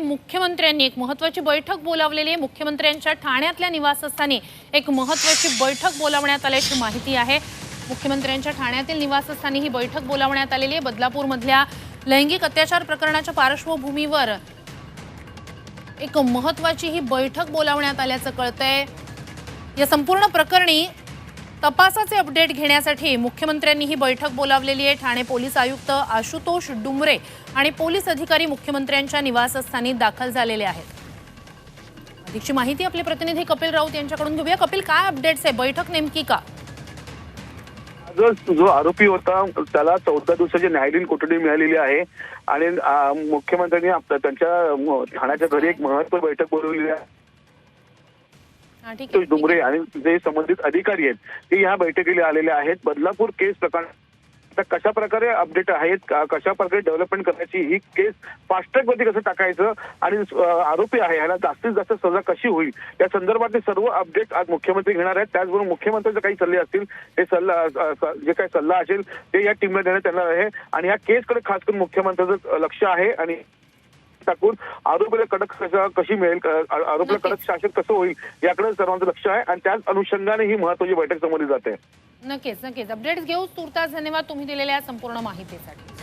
मुख्यमंत्र्यांनी एक महत्वाची बैठक बोलावलेली आहे. मुख्यमंत्र्यांच्या ठाण्यातल्या निवासस्थानी एक महत्वाची बैठक बोलावण्यात आल्याची माहिती आहे. मुख्यमंत्र्यांच्या ठाण्यातील निवासस्थानी ही बैठक बोलावण्यात आलेली आहे. बदलापूरमधल्या लैंगिक अत्याचार प्रकरणाच्या पार्श्वभूमीवर एक महत्वाची ही बैठक बोलावण्यात आल्याचं कळतंय. या संपूर्ण प्रकरणी तपासाचे अपडेट घेण्यासाठी मुख्यमंत्र्यांनी ही बैठक बोलावलेली आहे. ठाणे पोलीस आयुक्त आशुतोष डुमरे आणि पोलीस अधिकारी मुख्यमंत्र्यांच्या निवासस्थानी दाखल झालेले आहेत. अधिकची माहिती आपले प्रतिनिधी कपिल राऊत यांच्याकडून घेऊया. कपिल काय अपडेट्स आहे? बैठक नेमकी का? जो आरोपी होता त्याला चौदा दिवसाची न्यायालयीन कोठडी मिळालेली आहे. आणि मुख्यमंत्र्यांनी त्यांच्या ठाण्याच्या घरी एक महत्त्व बैठक बोलवलेली आहे. हा, तो डुमरे आणि जे संबंधित अधिकारी आहेत ते या बैठकीला आलेले आहेत. बदलापूर केस प्रकरण कशा प्रकारे अपडेट आहेत कशा प्रकारे डेव्हलपमेंट करायची ही केस फास्ट ट्रॅकमध्ये कसं टाकायचं आणि आरोपी आहे ह्याला जास्तीत जास्त सजा कशी होईल? या संदर्भातले सर्व अपडेट आज मुख्यमंत्री घेणार आहेत. त्याचबरोबर मुख्यमंत्र्यांचे काही सल्ले असतील ते सल्ला जे काही सल्ला असेल ते या टीमला देण्यात येणार आहे. आणि या केसकडे खास करून मुख्यमंत्र्यांचं लक्ष आहे आणि टाकून आरोपीला कडक कशी मिळेल आरोपीला कडक शासन कसं होईल याकडे सर्वांचं लक्ष आहे आणि त्याच अनुषंगाने ही महत्वाची बैठक समोर जाते. नक्कीच नक्कीच. अपडेट्स घेऊ तुर्तास धन्यवाद तुम्ही दिलेल्या संपूर्ण माहितीसाठी.